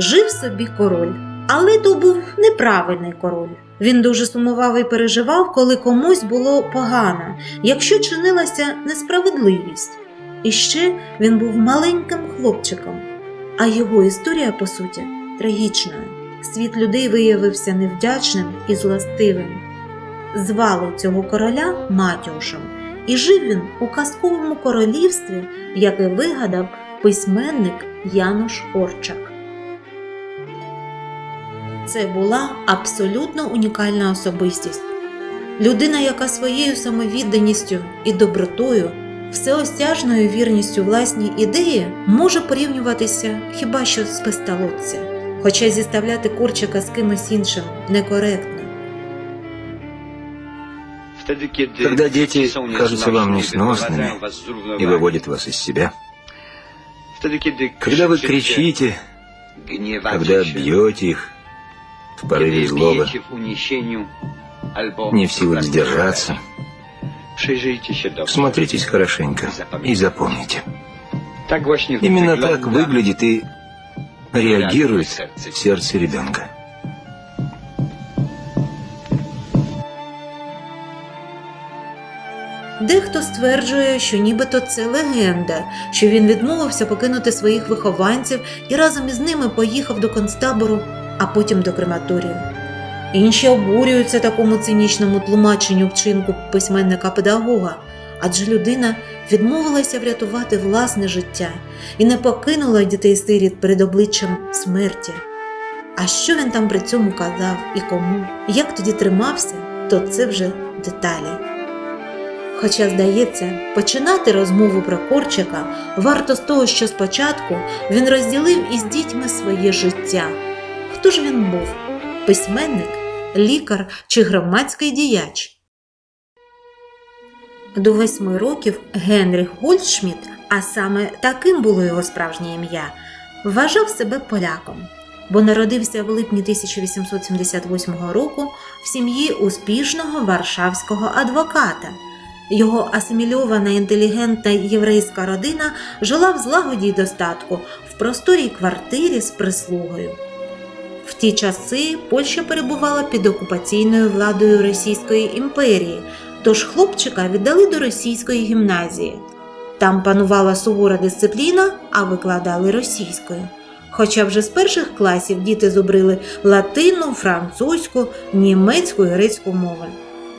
жив собі король, але то був неправильний король. Він дуже сумував і переживав, коли комусь було погано, якщо чинилася несправедливість. І ще він був маленьким хлопчиком, а його історія, по суті, трагічною. Світ людей виявився невдячним і злостивим. Звали цього короля Матюшем, і жив він у казковому королівстві, яке вигадав письменник Януш Корчак Це була абсолютно унікальна особистість. Людина, яка своєю самовідданістю і добротою, всеосяжною вірністю власній ідеї може порівнюватися хіба що з песталотця, хоча зіставляти Корчика з кимось іншим некоректно. Когда дети кажутся вам несносными и выводят вас из себя, когда вы кричите, когда бьете их в порыве злобы, не в силах сдержаться, смотритесь хорошенько и запомните. Именно так выглядит и реагирует сердце ребенка. Дехто стверджує, що нібито це легенда, що він відмовився покинути своїх вихованців і разом із ними поїхав до концтабору, а потім до крематорію. Інші обурюються такому цинічному тлумаченню вчинку письменника-педагога, адже людина відмовилася врятувати власне життя і не покинула дітей-сиріт перед обличчям смерті. А що він там при цьому казав і кому, як тоді тримався, то це вже деталі. Хоча, здається, починати розмову про Корчика варто з того, що спочатку він розділив із дітьми своє життя. Хто ж він був? Письменник, лікар чи громадський діяч? До восьми років Генріх Гольдшміт, а саме таким було його справжнє ім'я, вважав себе поляком, бо народився в липні 1878 року в сім'ї успішного варшавського адвоката. Його асимільована інтелігентна єврейська родина жила в злагоді й достатку в просторій квартирі з прислугою. В ті часи Польща перебувала під окупаційною владою Російської імперії, тож хлопчика віддали до російської гімназії. Там панувала сувора дисципліна, а викладали російською. Хоча вже з перших класів діти зубрили латину, французьку, німецьку і грецьку мови.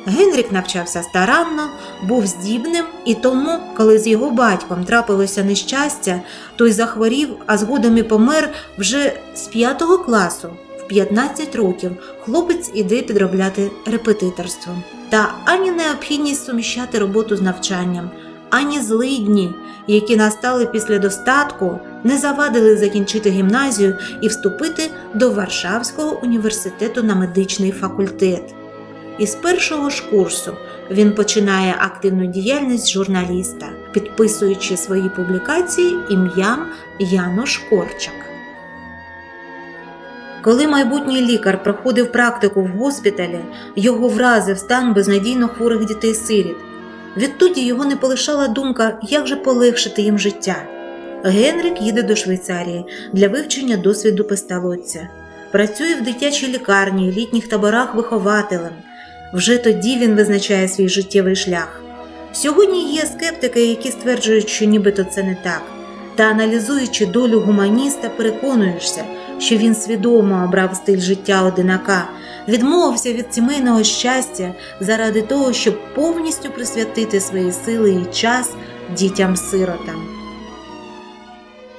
Генрік навчався старанно, був здібним, і тому, коли з його батьком трапилося нещастя, той захворів, а згодом і помер вже з п'ятого класу. В 15 років хлопець іде підробляти репетиторством. Та ані необхідність суміщати роботу з навчанням, ані злидні, які настали після достатку, не завадили закінчити гімназію і вступити до Варшавського університету на медичний факультет. Із першого ж курсу він починає активну діяльність журналіста, підписуючи свої публікації ім'ям Янош Корчак. Коли майбутній лікар проходив практику в госпіталі, його вразив стан безнадійно хворих дітей-сиріт. Відтоді його не полишала думка, як же полегшити їм життя. Генрік їде до Швейцарії для вивчення досвіду песталоця. Працює в дитячій лікарні, літніх таборах вихователем. Вже тоді він визначає свій життєвий шлях. Сьогодні є скептики, які стверджують, що нібито це не так. Та аналізуючи долю гуманіста, переконуєшся, що він свідомо обрав стиль життя одинака, відмовився від сімейного щастя заради того, щоб повністю присвятити свої сили і час дітям-сиротам.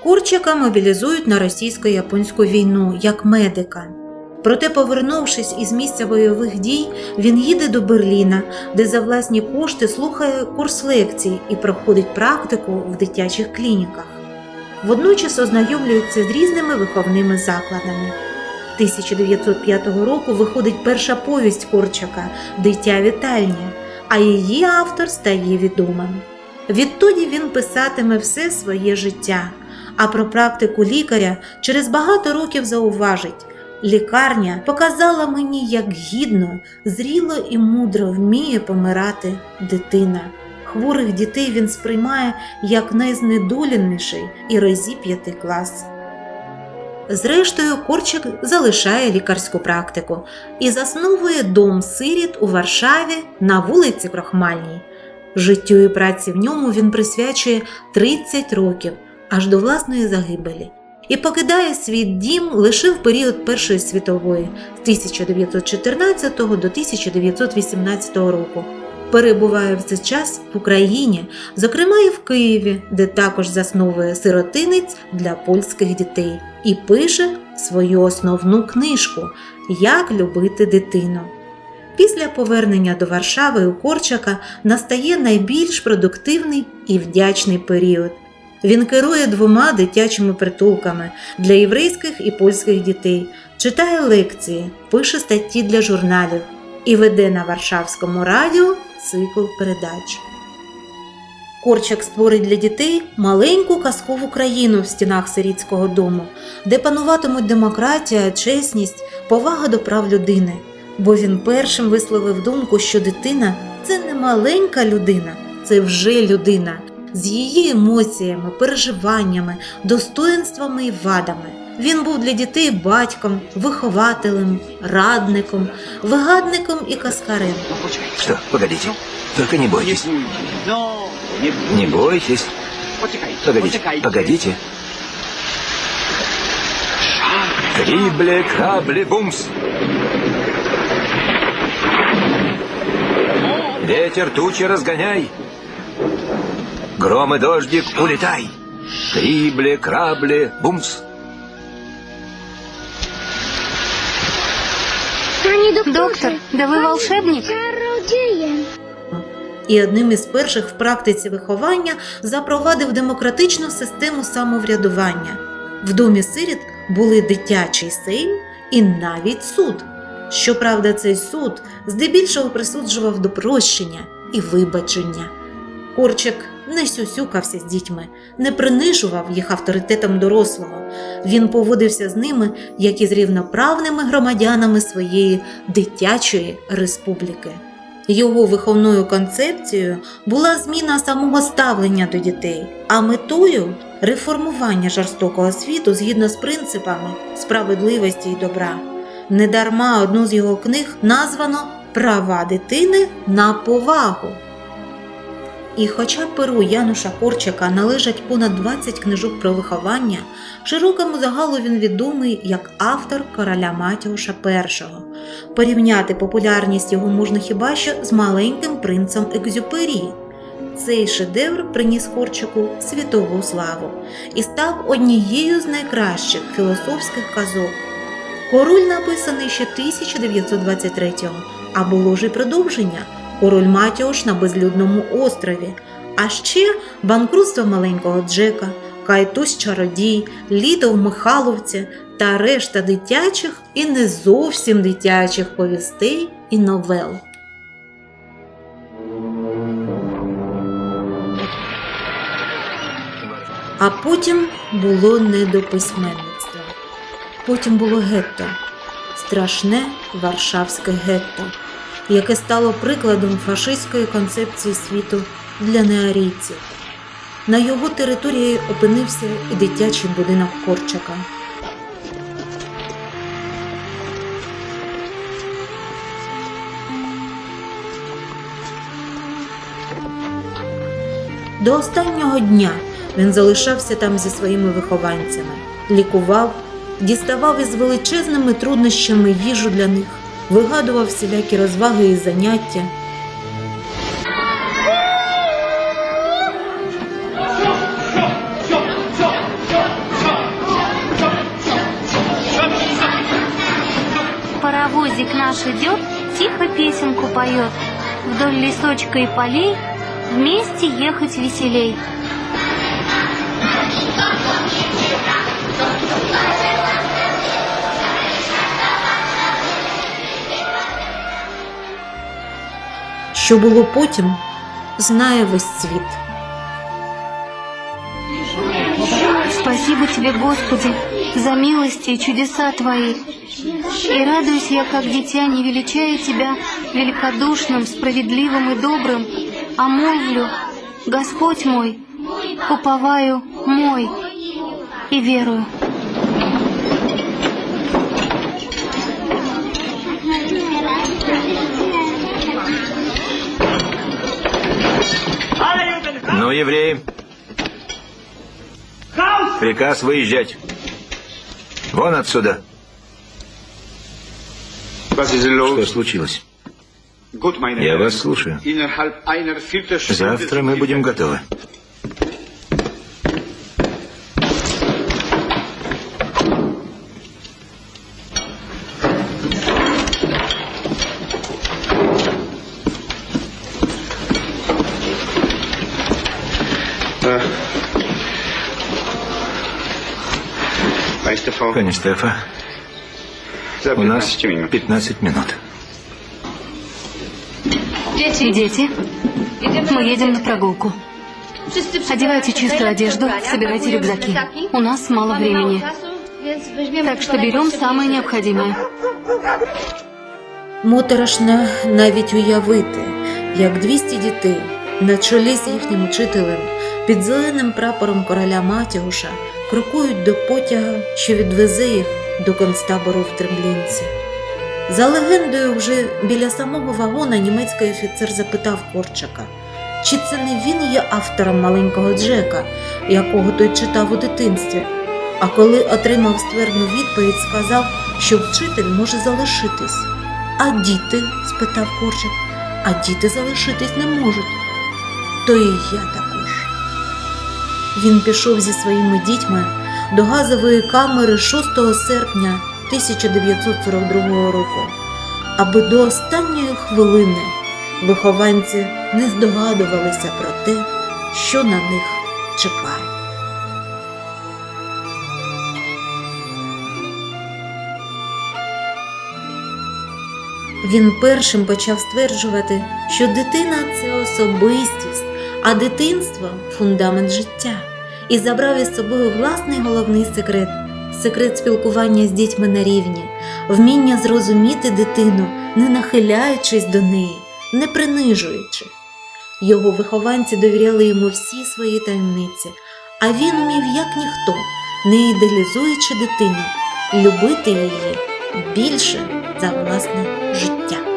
Курчика мобілізують на російсько-японську війну як медика. Проте, повернувшись із місця бойових дій, він їде до Берліна, де за власні кошти слухає курс лекцій і проходить практику в дитячих клініках. Водночас ознайомлюється з різними виховними закладами. 1905 року виходить перша повість Корчака Дитя вітальня, а її автор стає відомим. Відтоді він писатиме все своє життя, а про практику лікаря через багато років зауважить. Лікарня показала мені, як гідно, зріло і мудро вміє помирати дитина. Хворих дітей він сприймає як найзнедоленіший і розіп'ятий клас. Зрештою, Корчик залишає лікарську практику і засновує дом сиріт у Варшаві на вулиці Крохмальній. Життю і праці в ньому він присвячує 30 років аж до власної загибелі і покидає свій дім лише в період Першої світової з 1914 до 1918 року. Перебуває в цей час в Україні, зокрема і в Києві, де також засновує сиротинець для польських дітей і пише свою основну книжку Як любити дитину. Після повернення до Варшави у Корчака настає найбільш продуктивний і вдячний період. Він керує двома дитячими притулками для єврейських і польських дітей, читає лекції, пише статті для журналів і веде на Варшавському радіо цикл передач. Корчак створить для дітей маленьку казкову країну в стінах сирітського дому, де пануватимуть демократія, чесність, повага до прав людини. Бо він першим висловив думку, що дитина це не маленька людина, це вже людина з її емоціями, переживаннями, достоинствами і вадами. Він був для дітей батьком, вихователем, радником, вигадником і каскарем. Что, погодите. Только не бойтесь. Не бойтесь. Погодите, погодите. Крибле, крабле, бумс. Ветер тучи разгоняй. Гром и дождик, улетай. Крибле, крабле, бумс. Доктор, да ви волшебник? І одним із перших в практиці виховання запровадив демократичну систему самоврядування. В домі сиріт були дитячий сейм і навіть суд. Щоправда, цей суд здебільшого присуджував до прощення і вибачення. Корчик не сюсюкався з дітьми, не принижував їх авторитетом дорослого. Він поводився з ними, як із рівноправними громадянами своєї дитячої республіки. Його виховною концепцією була зміна самого ставлення до дітей, а метою реформування жорстокого світу згідно з принципами справедливості і добра. Недарма одну з його книг названо Права дитини на повагу. І хоча перу Януша Корчака належать понад 20 книжок про виховання, широкому загалу він відомий як автор короля Матіуша І. Порівняти популярність його можна хіба що з маленьким принцем Екзюпері. Цей шедевр приніс Корчаку світову славу і став однією з найкращих філософських казок. Король написаний ще 1923-го, а було ж і продовження Король Матіош на безлюдному острові, а ще банкрутство маленького Джека, Кайтусь чародій, літо в Михайловці та решта дитячих і не зовсім дитячих повістей і новел. А потім було не до письменництва. Потім було гетто, страшне Варшавське гетто, яке стало прикладом фашистської концепції світу для неарійців. На його території опинився і дитячий будинок Корчака. До останнього дня він залишався там зі своїми вихованцями, лікував, діставав із величезними труднощами їжу для них, вигадував всілякі розваги і заняття. Паровозик наш идет, тихо песенку поет. Вдоль лесочка и полей вместе ехать веселей. Що було потім, знає весь світ. Спасибо тебе, Господи, за милости и чудеса Твои. И радуюсь я, как дитя, не величая Тебя великодушным, справедливым и добрым, а молвлю, Господь мой, уповаю мой и верую. Ну, евреи. Приказ выезжать. Вон отсюда. Что случилось? Я вас слушаю. Завтра мы будем готовы. Пани Стефа, у нас 15 минут. Дети, мы едем на прогулку. Одевайте чистую одежду, собирайте рюкзаки. У нас мало времени. Так что берем самое необходимое. Моторошно навіть уявити, як 200 дітей на чолі з їхнім учителем під зеленим прапором короля Матіуша крокують до потяга, що відвезе їх до концтабору в Тремлінці. За легендою, вже біля самого вагона німецький офіцер запитав Корчака, чи це не він є автором маленького Джека, якого той читав у дитинстві. А коли отримав ствердну відповідь, сказав, що вчитель може залишитись. А діти? спитав Корчик. А діти залишитись не можуть. То і я також. Він пішов зі своїми дітьми до газової камери 6 серпня 1942 року, аби до останньої хвилини вихованці не здогадувалися про те, що на них чекає. Він першим почав стверджувати, що дитина це особистість, а дитинство фундамент життя, і забрав із собою власний головний секрет секрет спілкування з дітьми на рівні, вміння зрозуміти дитину, не нахиляючись до неї, не принижуючи. Його вихованці довіряли йому всі свої таємниці, а він умів, як ніхто, не ідеалізуючи дитину, любити її більше за власне життя.